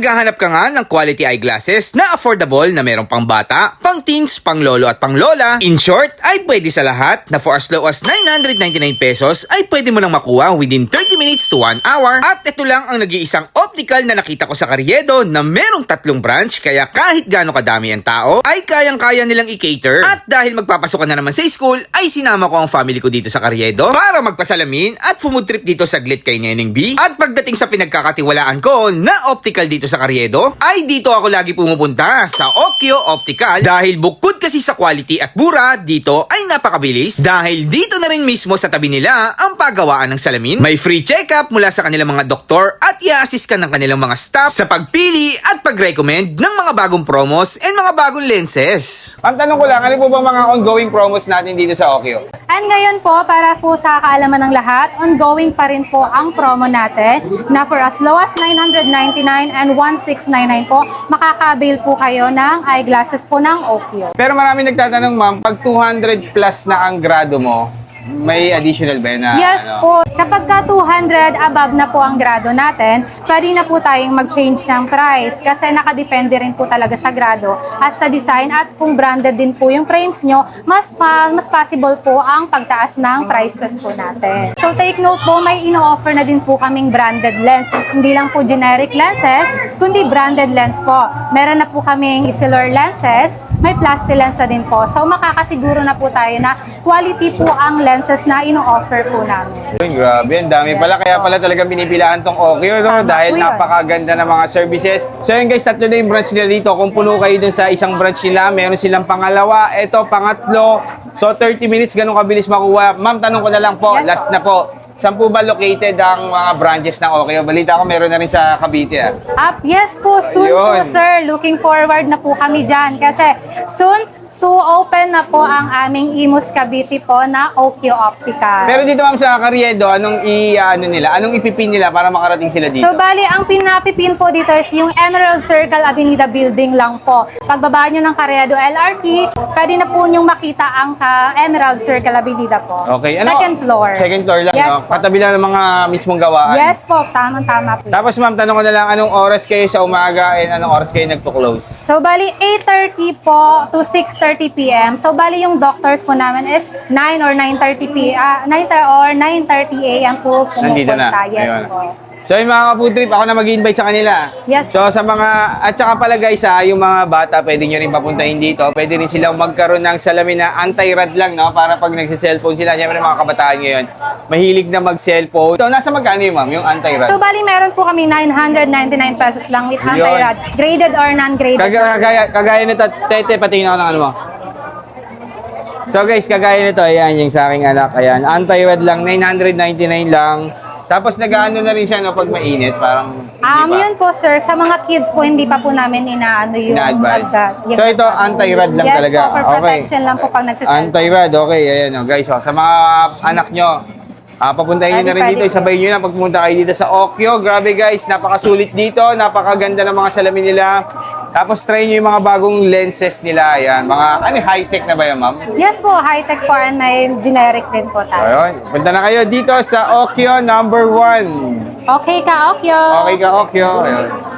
naghahanap ka nga ng quality eyeglasses na affordable na merong pang bata, pang teens, pang lolo at pang lola, in short, ay pwede sa lahat na for as low as 999 pesos ay pwede mo nang makuha within 30 minutes to 1 hour. At ito lang ang nag-iisang optical na nakita ko sa Karyedo na merong tatlong branch kaya kahit gaano kadami ang tao ay kayang-kaya nilang i-cater. At dahil magpapasok na naman sa school ay sinama ko ang family ko dito sa Karyedo para magpasalamin at food trip dito saglit kay Neneng B. At pagdating sa pinagkakatiwalaan ko na optical dito sa Karyedo, ay dito ako lagi pumupunta sa Okyo Optical dahil bukod kasi sa quality at mura, dito ay napakabilis dahil dito na rin mismo sa tabi nila ang paggawaan ng salamin. May free check-up mula sa kanilang mga doktor at i-assist ka ng kanilang mga staff sa pagpili at pag-recommend ng mga bagong promos and mga bagong lenses. Ang tanong ko lang, ano po ba mga ongoing promos natin dito sa Okyo? And ngayon po, para po sa kaalaman ng lahat, ongoing pa rin po ang promo natin na for as low as 999 and 1699 po, makaka-avail po kayo ng eyeglasses po ng Okyo. Pero marami nagtatanong, ma'am, pag 200 plus na ang grado mo, may additional ba na? Yes ano? po, kapag ka 200 above na po ang grado natin, pwede na po tayong mag-change ng price kasi nakadepende rin po talaga sa grado at sa design at kung branded din po yung frames nyo, mas, pa, mas possible po ang pagtaas ng price list po natin. So take note po, may ino-offer na din po kaming branded lens. Hindi lang po generic lenses, kundi branded lens po. Meron na po kaming Isilor lenses, may plasti lens na din po. So makakasiguro na po tayo na quality po ang lenses na ino-offer po namin. Yun, grabe, ang dami pala. Kaya pala talagang binipilaan tong Okyo, no? Tama Dahil po yun. napakaganda ng mga services. So yun guys, tatlo na yung branch nila dito. Kung puno kayo dun sa isang branch nila, meron silang pangalawa, ito, pangatlo. So 30 minutes, ganun kabilis makuha. Ma'am, tanong ko na lang po, Yes last po. na po. Saan po ba located ang mga branches ng Okyo? Balita ko meron na rin sa Cavite. Ah. Up, yes po, soon po Ayun. sir. Looking forward na po kami dyan kasi soon to open na po ang aming Imus Cavite po na Okyo Optical. Pero dito ma'am sa Carriedo, anong i ano nila? Anong ipipin nila para makarating sila dito? So bali, ang pinapipin po dito is yung Emerald Circle Avenida Building lang po. Pagbaba nyo ng Carriedo LRT, pwede na po nyong makita ang ka Emerald Circle Avenida po. okay, ano? Second floor. Second floor lang, Yes no? po. Katabi lang ng mga mismong gawaan. Yes po, tamang-tama po. Tapos ma'am, tanong ko na lang, anong oras kayo sa umaga and anong oras kayo nagto-close? So, bali, 8.30 po to 6.30 p.m. So, bali, yung doctors po namin is 9 or 9.30 p. ah 9 or 9.30 a.m. po pumupunta. Nandito na. Yes Ayun. po. So yung mga ka-food trip, ako na mag-invite sa kanila. Yes. So sa mga, at saka pala guys ha, yung mga bata, pwede nyo rin papuntahin dito. Pwede rin silang magkaroon ng salamin na anti-rad lang, no? Para pag nagsiselfone sila, syempre mga kabataan ngayon, mahilig na mag-cellphone. So nasa magkano yun ma'am, yung anti-rad? So, bali, meron po kami 999 pesos lang with anti-rad. Graded or non-graded. Kagaya, kagaya, kagaya nito, tete, patingin ako ng ano mo. So guys, kagaya nito, ayan yung sa aking anak, ayan. Anti-rad lang, 999 lang. Tapos nag-ano na rin siya no, pag mainit, parang hindi Um, pa. yun po, sir. Sa mga kids po, hindi pa po namin inaano yung Na-advise. Yung So ito, anti-rad lang yes talaga. po, for Okay. protection lang po pag nagsiselfone. Anti-rad, okay. Ayan o, guys. Oh, sa mga anak nyo, ah, papuntahin nyo na rin dito. Isabay nyo na pagpunta kayo dito sa Okyo. Grabe guys, napakasulit dito. Napakaganda ng mga salamin nila. Tapos try nyo yung mga bagong lenses nila. Ayan, mga, ano, high-tech na ba yan, ma'am? Yes po, high-tech po and may generic din po tayo. Ayun, punta na kayo dito sa Okyo number 1. Okay ka, Okyo. Okay ka, Okyo. Ayun.